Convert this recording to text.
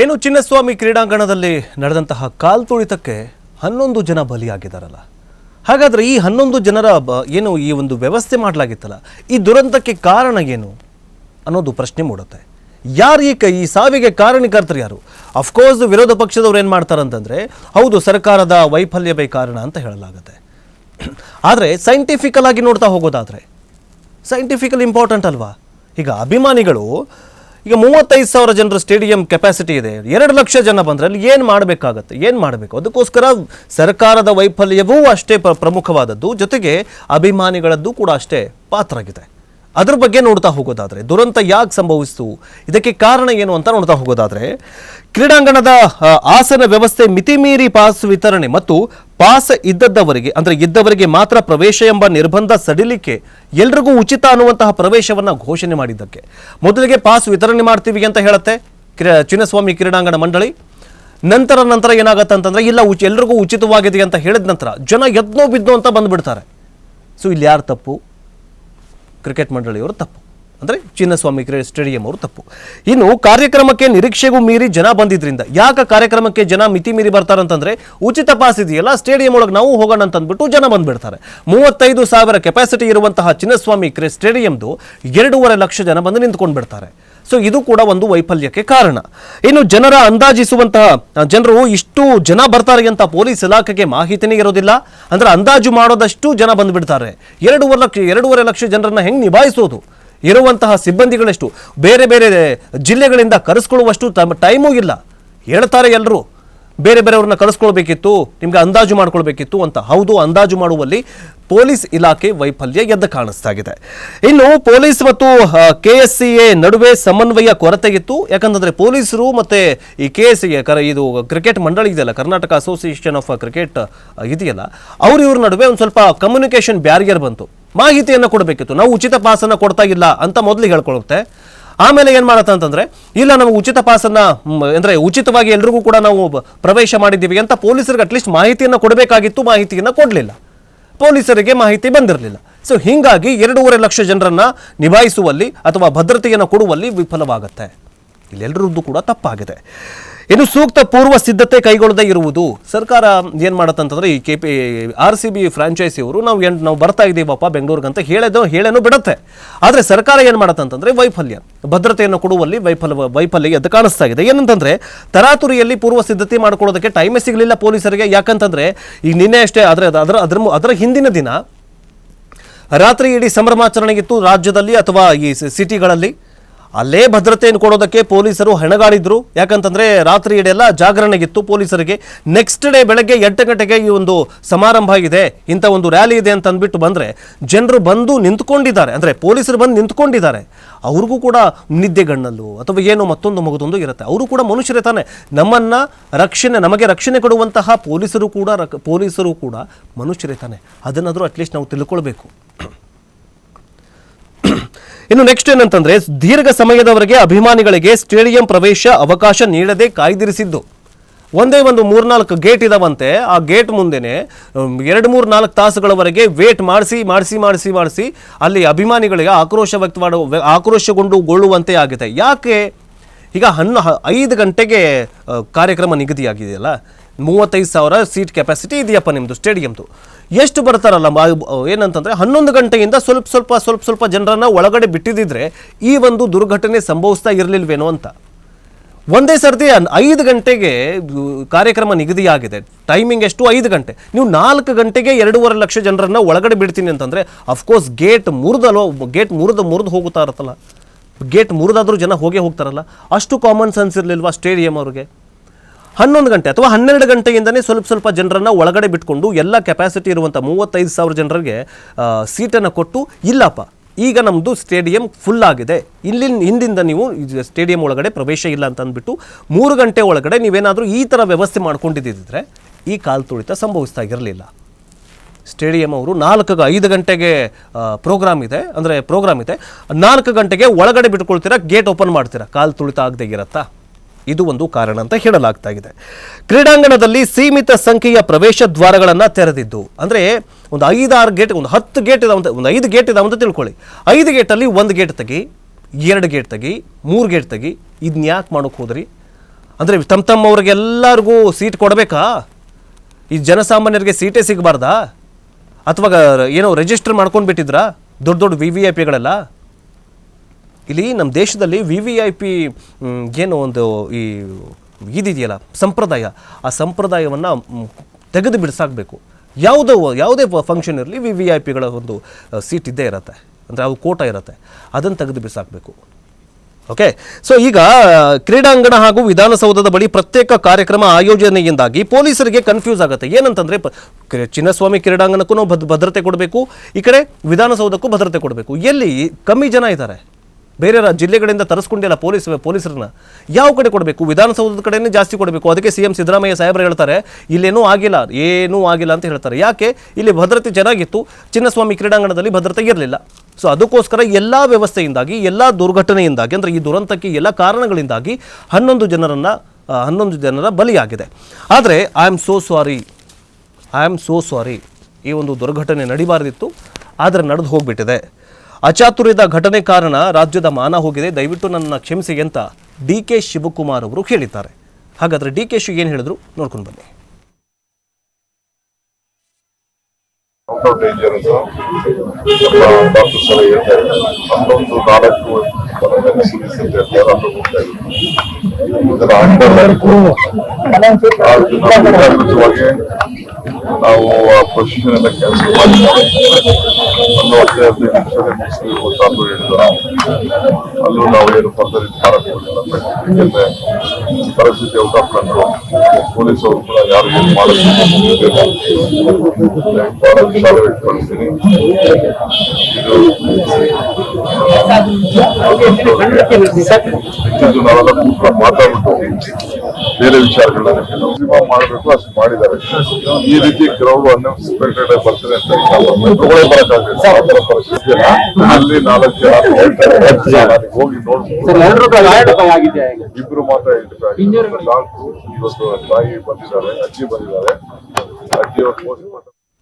ಏನು ಚಿನ್ನಸ್ವಾಮಿ ಕ್ರೀಡಾಂಗಣದಲ್ಲಿ ನಡೆದಂತಹ ಕಾಲ್ತುಳಿತಕ್ಕೆ ಹನ್ನೊಂದು ಜನ ಬಲಿಯಾಗಿದ್ದಾರಲ್ಲ? ಹಾಗಾದರೆ ಈ ಹನ್ನೊಂದು ಜನರ ಏನು ಈ ಒಂದು ವ್ಯವಸ್ಥೆ ಮಾಡಲಾಗಿತ್ತಲ್ಲ? ಈ ದುರಂತಕ್ಕೆ ಕಾರಣ ಏನು ಅನ್ನೋದು ಪ್ರಶ್ನೆ ಮೂಡುತ್ತೆ. ಯಾರು ಈ ಈ ಸಾವಿಗೆ ಕಾರಣಕರ್ತರು ಯಾರು? ಅಫ್ಕೋರ್ಸ್ ವಿರೋಧ ಪಕ್ಷದವ್ರು ಏನು ಮಾಡ್ತಾರಂತಂದ್ರೆ, ಹೌದು, ಸರ್ಕಾರದ ವೈಫಲ್ಯವೇ ಕಾರಣ ಅಂತ ಹೇಳಲಾಗುತ್ತೆ. ಆದರೆ ಸೈಂಟಿಫಿಕಲ್ ಆಗಿ ನೋಡ್ತಾ ಹೋಗೋದಾದರೆ ಸೈಂಟಿಫಿಕಲ್ ಇಂಪಾರ್ಟೆಂಟ್ ಅಲ್ವಾ? ಈಗ ಅಭಿಮಾನಿಗಳು ಈಗ ಮೂವತ್ತೈದು ಸಾವಿರ ಜನರ ಸ್ಟೇಡಿಯಂ ಕೆಪಾಸಿಟಿ ಇದೆ. ಎರಡು ಲಕ್ಷ ಜನ ಬಂದರೆ ಅಲ್ಲಿ ಏನು ಮಾಡಬೇಕಾಗತ್ತೆ? ಏನು ಮಾಡಬೇಕು? ಅದಕ್ಕೋಸ್ಕರ ಸರ್ಕಾರದ ವೈಫಲ್ಯವೂ ಅಷ್ಟೇ ಪ್ರ ಪ್ರಮುಖವಾದದ್ದು. ಜೊತೆಗೆ ಅಭಿಮಾನಿಗಳದ್ದು ಕೂಡ ಅಷ್ಟೇ ಪಾತ್ರ ಆಗಿದೆ ಅದ್ರ ಬಗ್ಗೆ ನೋಡ್ತಾ ಹೋಗೋದಾದ್ರೆ, ದುರಂತ ಯಾಕೆ ಸಂಭವಿಸ್ತು? ಇದಕ್ಕೆ ಕಾರಣ ಏನು ಅಂತ ನೋಡ್ತಾ ಹೋಗೋದಾದ್ರೆ, ಕ್ರೀಡಾಂಗಣದ ಆಸನ ವ್ಯವಸ್ಥೆ ಮಿತಿಮೀರಿ ಪಾಸ್ ವಿತರಣೆ ಮತ್ತು ಪಾಸ್ ಇದ್ದದ್ದವರಿಗೆ, ಅಂದ್ರೆ ಇದ್ದವರಿಗೆ ಮಾತ್ರ ಪ್ರವೇಶ ಎಂಬ ನಿರ್ಬಂಧ ಸಡಿಲಿಕೆ ಎಲ್ರಿಗೂ ಉಚಿತ ಅನ್ನುವಂತಹ ಪ್ರವೇಶವನ್ನ ಘೋಷಣೆ ಮಾಡಿದ್ದಕ್ಕೆ. ಮೊದಲಿಗೆ ಪಾಸ್ ವಿತರಣೆ ಮಾಡ್ತೀವಿ ಅಂತ ಹೇಳುತ್ತೆ ಚಿನ್ನಸ್ವಾಮಿ ಕ್ರೀಡಾಂಗಣ ಮಂಡಳಿ. ನಂತರ ನಂತರ ಏನಾಗತ್ತೆ ಅಂತಂದ್ರೆ, ಇಲ್ಲ, ಉಚ, ಎಲ್ರಿಗೂ ಉಚಿತವಾಗಿದೆ ಅಂತ ಹೇಳಿದ ನಂತರ ಜನ ಎದ್ನೋ ಬಿದ್ದೋ ಅಂತ ಬಂದ್ಬಿಡ್ತಾರೆ. ಸೊ, ಇಲ್ಲಿ ಯಾರು ತಪ್ಪು? ಕ್ರಿಕೆಟ್ ಮಂಡಳಿಯವರು ತಪ್ಪು. ಚಿನ್ನಸ್ವಾಮಿ ಸ್ಟೇಡಿಯಂ ಅವರು ತಪ್ಪು. ಇನ್ನು ಕಾರ್ಯಕ್ರಮಕ್ಕೆ ನಿರೀಕ್ಷೆಗೂ ಮೀರಿ ಜನ ಬಂದಿದ್ರಿಂದ, ಯಾಕೆ ಕಾರ್ಯಕ್ರಮಕ್ಕೆ ಜನ ಮಿತಿ ಮೀರಿ ಬರ್ತಾರಂತಂದ್ರೆ ಉಚಿತ ಪಾಸ್ ಇದೆಯಲ್ಲ, ಸ್ಟೇಡಿಯಂ ಒಳಗೆ ನಾವು ಹೋಗೋಣ ಅಂತ ಅಂದ್ಬಿಟ್ಟು ಜನ ಬಂದ್ಬಿಡ್ತಾರೆ. ಮೂವತ್ತೈದು ಸಾವಿರ ಕೆಪಾಸಿಟಿ ಇರುವಂತಹ ಚಿನ್ನಸ್ವಾಮಿ ಕ್ರೀಡೆ ಸ್ಟೇಡಿಯಂದು ಎರಡೂವರೆ ಲಕ್ಷ ಜನ ಬಂದು ನಿಂತ್ಕೊಂಡು ಬಿಡ್ತಾರೆ ಸೊ ಇದು ಕೂಡ ಒಂದು ವೈಫಲ್ಯಕ್ಕೆ ಕಾರಣ. ಇನ್ನು ಜನರ ಅಂದಾಜಿಸುವಂತಹ, ಜನರು ಇಷ್ಟು ಜನ ಬರ್ತಾರೆ ಅಂತ ಪೊಲೀಸ್ ಇಲಾಖೆಗೆ ಮಾಹಿತಿನೇ ಇರೋದಿಲ್ಲ. ಅಂದ್ರೆ ಅಂದಾಜು ಮಾಡೋದಷ್ಟು ಜನ ಬಂದ್ಬಿಡ್ತಾರೆ. ಎರಡೂವರೆ ಲಕ್ಷ ಎರಡೂವರೆ ಲಕ್ಷ ಜನರನ್ನ ಹೆಂಗ್ ನಿಭಾಯಿಸೋದು? ಇರುವಂತಹ ಸಿಬ್ಬಂದಿಗಳಷ್ಟು ಬೇರೆ ಬೇರೆ ಜಿಲ್ಲೆಗಳಿಂದ ಕರೆಸ್ಕೊಳ್ಳುವಷ್ಟು ತಮ್ಮ ಟೈಮೂ ಇಲ್ಲ. ಹೇಳ್ತಾರೆ ಎಲ್ಲರೂ ಬೇರೆ ಬೇರೆಯವ್ರನ್ನ ಕರೆಸ್ಕೊಳ್ಬೇಕಿತ್ತು, ನಿಮಗೆ ಅಂದಾಜು ಮಾಡ್ಕೊಳ್ಬೇಕಿತ್ತು ಅಂತ. ಹೌದು, ಅಂದಾಜು ಮಾಡುವಲ್ಲಿ ಪೊಲೀಸ್ ಇಲಾಖೆ ವೈಫಲ್ಯ ಎದ್ದು ಕಾಣಿಸ್ತಾ ಇದೆ ಇನ್ನು ಪೊಲೀಸ್ ಮತ್ತು ಕೆ ಎಸ್ ಸಿ ಎ ನಡುವೆ ಸಮನ್ವಯ ಕೊರತೆ ಇತ್ತು ಯಾಕಂತಂದ್ರೆ ಪೊಲೀಸರು ಮತ್ತೆ ಈ ಕೆ ಎಸ್ ಇದು ಕ್ರಿಕೆಟ್ ಮಂಡಳಿ ಇದೆಯಲ್ಲ, ಕರ್ನಾಟಕ ಅಸೋಸಿಯೇಷನ್ ಆಫ್ ಕ್ರಿಕೆಟ್ ಇದೆಯಲ್ಲ, ಅವ್ರ ಇವ್ರ ನಡುವೆ ಒಂದು ಸ್ವಲ್ಪ ಕಮ್ಯುನಿಕೇಶನ್ ಬ್ಯಾರಿಯರ್ ಬಂತು. ಮಾಹಿತಿಯನ್ನು ಕೊಡಬೇಕಿತ್ತು. ನಾವು ಉಚಿತ ಪಾಸನ್ನು ಕೊಡ್ತಾ ಇಲ್ಲ ಅಂತ ಮೊದಲು ಹೇಳ್ಕೊಳ್ಳುತ್ತೆ ಆಮೇಲೆ ಏನು ಮಾಡತ್ತೆ ಅಂತಂದ್ರೆ, ಇಲ್ಲ ನಾವು ಉಚಿತ ಪಾಸನ್ನ ಅಂದ್ರೆ ಉಚಿತವಾಗಿ ಎಲ್ರಿಗೂ ಕೂಡ ನಾವು ಪ್ರವೇಶ ಮಾಡಿದ್ದೀವಿ ಅಂತ ಪೊಲೀಸರಿಗೆ ಅಟ್ಲೀಸ್ಟ್ ಮಾಹಿತಿಯನ್ನು ಕೊಡಬೇಕಾಗಿತ್ತು, ಮಾಹಿತಿಯನ್ನು ಕೊಡಲಿಲ್ಲ. ಪೊಲೀಸರಿಗೆ ಮಾಹಿತಿ ಬಂದಿರಲಿಲ್ಲ. ಸೊ ಹೀಗಾಗಿ ಎರಡೂವರೆ ಲಕ್ಷ ಜನರನ್ನ ನಿಭಾಯಿಸುವಲ್ಲಿ ಅಥವಾ ಭದ್ರತೆಯನ್ನು ಕೊಡುವಲ್ಲಿ ವಿಫಲವಾಗುತ್ತೆ. ಇಲ್ಲೆಲ್ಲರದ್ದು ಕೂಡ ತಪ್ಪಾಗಿದೆ. ಇನ್ನು ಸೂಕ್ತ ಪೂರ್ವ ಸಿದ್ಧತೆ ಕೈಗೊಳ್ಳದೇ ಇರುವುದು. ಸರ್ಕಾರ ಏನು ಮಾಡತ್ತಂತಂದ್ರೆ ಈ K P R C B ಫ್ರಾಂಚೈಸಿಯವರು ನಾವು ಏನು, ನಾವು ಬರ್ತಾ ಇದ್ದೀವಪ್ಪ ಬೆಂಗಳೂರಿಗೆ ಅಂತ ಹೇಳೋದು, ಹೇಳೇನೋ ಬಿಡುತ್ತೆ. ಆದರೆ ಸರ್ಕಾರ ಏನು ಮಾಡತ್ತಂತಂದ್ರೆ ವೈಫಲ್ಯ. ಭದ್ರತೆಯನ್ನು ಕೊಡುವಲ್ಲಿ ವೈಫಲ್ಯ ವೈಫಲ್ಯ ಎದ್ದು ಕಾಣಿಸ್ತಾ ಇದೆ. ಏನಂತಂದರೆ ತರಾತುರಿಯಲ್ಲಿ ಪೂರ್ವ ಸಿದ್ಧತೆ ಮಾಡ್ಕೊಳ್ಳೋದಕ್ಕೆ ಟೈಮೇ ಸಿಗಲಿಲ್ಲ ಪೊಲೀಸರಿಗೆ. ಯಾಕಂತಂದ್ರೆ ಈಗ ನಿನ್ನೆ ಅಷ್ಟೇ ಆದರೆ, ಅದರ ಅದರ ಅದರ ಹಿಂದಿನ ದಿನ ರಾತ್ರಿ ಇಡೀ ಸಂಭ್ರಮಾಚರಣೆಗಿತ್ತು ರಾಜ್ಯದಲ್ಲಿ ಅಥವಾ ಈ ಸಿಟಿಗಳಲ್ಲಿ. ಅಲ್ಲೇ ಭದ್ರತೆಯನ್ನು ಕೊಡೋದಕ್ಕೆ ಪೊಲೀಸರು ಹೆಣಗಾಡಿದ್ರು. ಯಾಕಂತಂದ್ರೆ ರಾತ್ರಿ ಇಡೆಲ್ಲ ಜಾಗರಣೆಗಿತ್ತು ಪೊಲೀಸರಿಗೆ. ನೆಕ್ಸ್ಟ್ ಡೇ ಬೆಳಗ್ಗೆ ಎಂಟು ಗಂಟೆಗೆ ಈ ಒಂದು ಸಮಾರಂಭ ಇದೆ ಇಂಥ ಒಂದು ರ್ಯಾಲಿ ಇದೆ ಅಂತ ಅಂದ್ಬಿಟ್ಟು ಬಂದ್ರೆ ಜನರು ಬಂದು ನಿಂತ್ಕೊಂಡಿದ್ದಾರೆ. ಅಂದ್ರೆ ಪೊಲೀಸರು ಬಂದು ನಿಂತ್ಕೊಂಡಿದ್ದಾರೆ. ಅವ್ರಿಗೂ ಕೂಡ ನಿದ್ದೆಗಣ್ಣಲ್ಲೂ ಅಥವಾ ಏನೋ ಮತ್ತೊಂದು ಮಗದೊಂದು ಇರುತ್ತೆ. ಅವರು ಕೂಡ ಮನುಷ್ಯರೇ ತಾನೆ. ನಮ್ಮನ್ನ ರಕ್ಷಣೆ, ನಮಗೆ ರಕ್ಷಣೆ ಕೊಡುವಂತಹ ಪೊಲೀಸರು ಕೂಡ ಪೊಲೀಸರು ಕೂಡ ಮನುಷ್ಯರೇ ತಾನೆ. ಅದನ್ನಾದರೂ ಅಟ್ಲೀಸ್ಟ್ ನಾವು ತಿಳ್ಕೊಳ್ಬೇಕು. ಇನ್ನು ನೆಕ್ಸ್ಟ್ ಏನಂತಂದ್ರೆ, ದೀರ್ಘ ಸಮಯದವರೆಗೆ ಅಭಿಮಾನಿಗಳಿಗೆ ಸ್ಟೇಡಿಯಂ ಪ್ರವೇಶ ಅವಕಾಶ ನೀಡದೆ ಕಾಯ್ದಿರಿಸಿದ್ದು. ಒಂದೇ ಒಂದು ಮೂರ್ನಾಲ್ಕು ಗೇಟ್ ಇದಾವಂತೆ. ಆ ಗೇಟ್ ಮುಂದೆನೆ ಎರಡು ಮೂರು ನಾಲ್ಕು ತಾಸುಗಳವರೆಗೆ ವೇಟ್ ಮಾಡಿಸಿ ಮಾಡಿಸಿ ಮಾಡಿಸಿ ಮಾಡಿಸಿ ಅಲ್ಲಿ ಅಭಿಮಾನಿಗಳಿಗೆ ಆಕ್ರೋಶ ವ್ಯಕ್ತ ಆಕ್ರೋಶಗೊಂಡು ಗೊಳ್ಳುವಂತೆ ಆಗಿದೆ. ಯಾಕೆ? ಈಗ ಹನ್ನ, ಐದು ಗಂಟೆಗೆ ಕಾರ್ಯಕ್ರಮ ನಿಗದಿಯಾಗಿದೆಯಲ್ಲ. ಮೂವತ್ತೈದು ಸಾವಿರ ಸೀಟ್ ಕೆಪಾಸಿಟಿ ಇದೆಯಪ್ಪ ನಿಮ್ಮದು ಸ್ಟೇಡಿಯಮ್ದು ಎಷ್ಟು ಬರ್ತಾರಲ್ಲ ಏನಂತಂದ್ರೆ ಹನ್ನೊಂದು ಗಂಟೆಯಿಂದ ಸ್ವಲ್ಪ ಸ್ವಲ್ಪ ಸ್ವಲ್ಪ ಸ್ವಲ್ಪ ಜನರನ್ನ ಒಳಗಡೆ ಬಿಟ್ಟಿದ್ದಿದ್ರೆ ಈ ಒಂದು ದುರ್ಘಟನೆ ಸಂಭವಿಸ್ತಾ ಇರಲಿಲ್ವೇನೋ ಅಂತ. ಒಂದೇ ಸರ್ತಿ ಐದು ಗಂಟೆಗೆ ಕಾರ್ಯಕ್ರಮ ನಿಗದಿಯಾಗಿದೆ. ಟೈಮಿಂಗ್ ಎಷ್ಟು? ಐದು ಗಂಟೆ. ನೀವು ನಾಲ್ಕು ಗಂಟೆಗೆ ಎರಡೂವರೆ ಲಕ್ಷ ಜನರನ್ನ ಒಳಗಡೆ ಬಿಡ್ತೀನಿ ಅಂತಂದರೆ ಅಫ್ಕೋರ್ಸ್ ಗೇಟ್ ಮುರಿದಲೋ ಗೇಟ್ ಮುರಿದು ಮುರಿದು ಹೋಗುತ್ತಾ ಇರುತ್ತಲ್ಲ. ಗೇಟ್ ಮುರಿದಾದರೂ ಜನ ಹೋಗೇ ಹೋಗ್ತಾರಲ್ಲ. ಅಷ್ಟು ಕಾಮನ್ ಸೆನ್ಸ್ ಇರಲಿಲ್ವಾ ಸ್ಟೇಡಿಯಂ ಅವ್ರಿಗೆ? ಹನ್ನೊಂದು ಗಂಟೆ ಅಥವಾ ಹನ್ನೆರಡು ಗಂಟೆಯಿಂದನೇ ಸ್ವಲ್ಪ ಸ್ವಲ್ಪ ಜನರನ್ನು ಒಳಗಡೆ ಬಿಟ್ಕೊಂಡು ಎಲ್ಲ ಕೆಪಾಸಿಟಿ ಇರುವಂಥ ಮೂವತ್ತೈದು ಸಾವಿರ ಜನರಿಗೆ ಸೀಟನ್ನು ಕೊಟ್ಟು, ಇಲ್ಲಪ್ಪ, ಈಗ ನಮ್ಮದು ಸ್ಟೇಡಿಯಂ ಫುಲ್ ಆಗಿದೆ. ಇಲ್ಲಿ ಹಿಂದಿಂದ ನೀವು ಸ್ಟೇಡಿಯಂ ಒಳಗಡೆ ಪ್ರವೇಶ ಇಲ್ಲ ಅಂತ ಅಂದ್ಬಿಟ್ಟು ಮೂರು ಗಂಟೆ ಒಳಗಡೆ ನೀವೇನಾದರೂ ಈ ಥರ ವ್ಯವಸ್ಥೆ ಮಾಡ್ಕೊಂಡಿದ್ದಿದ್ರೆ ಈ ಕಾಲ್ ತುಳಿತ ಸಂಭವಿಸ್ತಾ ಇರಲಿಲ್ಲ. ಸ್ಟೇಡಿಯಂ ಅವರು ನಾಲ್ಕು ಐದು ಗಂಟೆಗೆ ಪ್ರೋಗ್ರಾಮ್ ಇದೆ, ಅಂದರೆ ಪ್ರೋಗ್ರಾಮ್ ಇದೆ. ನಾಲ್ಕು ಗಂಟೆಗೆ ಒಳಗಡೆ ಬಿಟ್ಕೊಳ್ತೀರಾ ಗೇಟ್ ಓಪನ್ ಮಾಡ್ತೀರಾ? ಕಾಲು ತುಳಿತ ಆಗದೆ ಇರತ್ತಾ? ಇದು ಒಂದು ಕಾರಣ ಅಂತ ಹೇಳಲಾಗ್ತಾ ಇದೆ ಕ್ರೀಡಾಂಗಣದಲ್ಲಿ ಸೀಮಿತ ಸಂಖ್ಯೆಯ ಪ್ರವೇಶ ದ್ವಾರಗಳನ್ನು ತೆರೆದಿದ್ದು, ಅಂದರೆ ಒಂದು ಐದಾರು ಗೇಟ್, ಒಂದು ಹತ್ತು ಗೇಟ್ ಇದಾವಂತ ಒಂದು ಐದು ಗೇಟ್ ಇದಾವಂತ ತಿಳ್ಕೊಳ್ಳಿ. ಐದು ಗೇಟಲ್ಲಿ ಒಂದು ಗೇಟ್ ತೆಗಿ, ಎರಡು ಗೇಟ್ ತೆಗಿ, ಮೂರು ಗೇಟ್ ತೆಗಿ ಇದನ್ನ ಯಾಕೆ ಮಾಡೋಕೆ ಹೋದ್ರಿ? ಅಂದರೆ ತಮ್ಮ ತಮ್ಮವ್ರಿಗೆಲ್ಲರಿಗೂ ಸೀಟ್ ಕೊಡಬೇಕಾ? ಈ ಜನಸಾಮಾನ್ಯರಿಗೆ ಸೀಟೇ ಸಿಗಬಾರ್ದಾ? ಅಥವಾ ಏನೋ ರಿಜಿಸ್ಟರ್ ಮಾಡ್ಕೊಂಡು ಬಿಟ್ಟಿದ್ರಾ ದೊಡ್ಡ ದೊಡ್ಡ ವಿ ವಿ ಐ ಪಿಗಳೆಲ್ಲ ಇಲ್ಲಿ ನಮ್ಮ ದೇಶದಲ್ಲಿ ವಿ ವಿ ಐ ಪಿ ಏನು ಒಂದು ಈ ಇದಿದೆಯಲ್ಲ, ಸಂಪ್ರದಾಯ. ಆ ಸಂಪ್ರದಾಯವನ್ನು ತೆಗೆದು ಬಿಡಿಸಾಕಬೇಕು ಯಾವುದೋ ಯಾವುದೇ ಫಂಕ್ಷನ್ ಇರಲಿ ವಿ ವಿ ಐ ಪಿಗಳ ಒಂದು ಸೀಟ್ ಇದ್ದೇ ಇರುತ್ತೆ. ಅಂದರೆ ಅವು ಕೋಟ ಇರುತ್ತೆ. ಅದನ್ನು ತೆಗೆದು ಬಿಡಿಸಾಕಬೇಕು ಓಕೆ ಸೊ ಈಗ ಕ್ರೀಡಾಂಗಣ ಹಾಗೂ ವಿಧಾನಸೌಧದ ಬಳಿ ಪ್ರತ್ಯೇಕ ಕಾರ್ಯಕ್ರಮ ಆಯೋಜನೆಯಿಂದಾಗಿ ಪೊಲೀಸರಿಗೆ ಕನ್ಫ್ಯೂಸ್ ಆಗುತ್ತೆ. ಏನಂತಂದರೆ ಚಿನ್ನಸ್ವಾಮಿ ಕ್ರೀಡಾಂಗಣಕ್ಕೂ ಭದ್- ಭದ್ರತೆ ಕೊಡಬೇಕು. ಈ ಕಡೆ ವಿಧಾನಸೌಧಕ್ಕೂ ಭದ್ರತೆ ಕೊಡಬೇಕು. ಎಲ್ಲಿ ಕಮ್ಮಿ ಜನ ಇದ್ದಾರೆ. ಬೇರೆ ಜಿಲ್ಲೆಗಳಿಂದ ತರಿಸ್ಕೊಂಡಿಲ್ಲ ಪೊಲೀಸ್ ಪೊಲೀಸರನ್ನ ಯಾವ ಕಡೆ ಕೊಡಬೇಕು? ವಿಧಾನಸೌಧದ ಕಡೆನೇ ಜಾಸ್ತಿ ಕೊಡಬೇಕು. ಅದಕ್ಕೆ ಸಿ ಎಂ ಸಿದ್ದರಾಮಯ್ಯ ಸಾಹೇಬರು ಹೇಳ್ತಾರೆ, ಇಲ್ಲೇನೂ ಆಗಿಲ್ಲ, ಏನೂ ಆಗಿಲ್ಲ ಅಂತ ಹೇಳ್ತಾರೆ. ಯಾಕೆ? ಇಲ್ಲಿ ಭದ್ರತೆ ಚೆನ್ನಾಗಿತ್ತು. ಚಿನ್ನಸ್ವಾಮಿ ಕ್ರೀಡಾಂಗಣದಲ್ಲಿ ಭದ್ರತೆ ಇರಲಿಲ್ಲ. ಸೊ ಅದಕ್ಕೋಸ್ಕರ ಎಲ್ಲ ವ್ಯವಸ್ಥೆಯಿಂದಾಗಿ, ಎಲ್ಲ ದುರ್ಘಟನೆಯಿಂದಾಗಿ, ಅಂದರೆ ಈ ದುರಂತಕ್ಕೆ ಎಲ್ಲ ಕಾರಣಗಳಿಂದಾಗಿ ಹನ್ನೊಂದು ಜನರನ್ನು ಹನ್ನೊಂದು ಜನರ ಬಲಿಯಾಗಿದೆ. ಆದರೆ I am so sorry I am so sorry ಈ ಒಂದು ದುರ್ಘಟನೆ ನಡಿಬಾರ್ದಿತ್ತು. ಆದರೆ ನಡೆದು ಹೋಗ್ಬಿಟ್ಟಿದೆ. ಅಚಾತುರ್ಯದ ಘಟನೆ ಕಾರಣ ರಾಜ್ಯದ ಮಾನ ಹೋಗಿದೆ. ದಯವಿಟ್ಟು ನನ್ನ ಕ್ಷಮಿಸಿ ಅಂತ ಡಿ ಕೆ ಶಿವಕುಮಾರ್ ಅವರು ಹೇಳಿದ್ದಾರೆ. ಹಾಗಾದರೆ ಡಿ ಕೆ ಶಿ ಏನು ಹೇಳಿದ್ರು? ನೋಡ್ಕೊಂಡು ಬನ್ನಿ. ಔಟ್ ಆಫ್ ಡೇಂಜರ್ ಅಂತ ಡಾಕ್ಟರ್ಸ್ ಎಲ್ಲ ಹೇಳ್ತಾ ಇದ್ದಾರೆ ಹನ್ನೊಂದು ನಾಲ್ಕು ಸೀರೀಸ್ ಅಂತ ಹೇಳ್ತಾರೆ ಅದು ಹೋಗ್ತಾ ಇದೆ ಇದರ ಅಧಿಕೃತವಾಗಿ ನಾವು ಆ ಪೊಸಿಷನ್ ಎಲ್ಲ ಕ್ಯಾನ್ಸಲ್ ಮಾಡಿದ್ದಾರೆ ಒಂದು ಹದಿನೈದು ನಿಮಿಷದಲ್ಲಿ ಮುಗಿಸ್ಬೇಕು ಅಂತ ಹೇಳಿದ್ರು ಅಲ್ಲೂ ನಾವು ಏನು ಫರ್ದರ್ ಇದು ಮಾಡಕ್ ಹೋಗಿಲ್ಲ ಯಾಕೆಂದ್ರೆ ಪರಿಸ್ಥಿತಿ ಔಟ್ ಆಫ್ ಕಂಟ್ರೋಲ್ ಪೊಲೀಸ್ ಅವರು ಕೂಡ ಯಾರು ಏನು ಮಾಡೋದು ಬಹಳ ವಿಶಾಲವಾಗಿ ಕಳಿಸ್ತೀನಿ ಇದು ನಾವೆಲ್ಲ ಕೂತ್ಕೊಂಡು ಮಾತಾಡ್ಬಿಟ್ಟು ಬೇರೆ ವಿಚಾರಗಳನ್ನ ಸಿನಿಮಾ ಮಾಡಬೇಕು ಅಷ್ಟು ಮಾಡಿದ್ದಾರೆ. ಈ ರೀತಿ ಕ್ರೌಡ್ ಅನ್ಎಕ್ಸ್ಪೆಕ್ಟೆಡ್ ಬರ್ತದೆ ಅಂತ ತಗೊಳ್ಳೇ ಬರಕ್ಕಾಗಲ್ಲ. ಪರಿಸ್ಥಿತಿ ಅಲ್ಲಿ ನಾಲ್ಕು ಜನ ಹೋಗಿ ನೋಡ್ಬೋದು. ಇಬ್ರು ಮಾತ್ರ ಆಗಿದ್ದಾರೆ. ನಾಲ್ಕು ಇವತ್ತು ತಾಯಿ ಬಂದಿದ್ದಾರೆ ಅಜ್ಜಿ ಬಂದಿದ್ದಾರೆ. ಅಜ್ಜಿ ಅವರು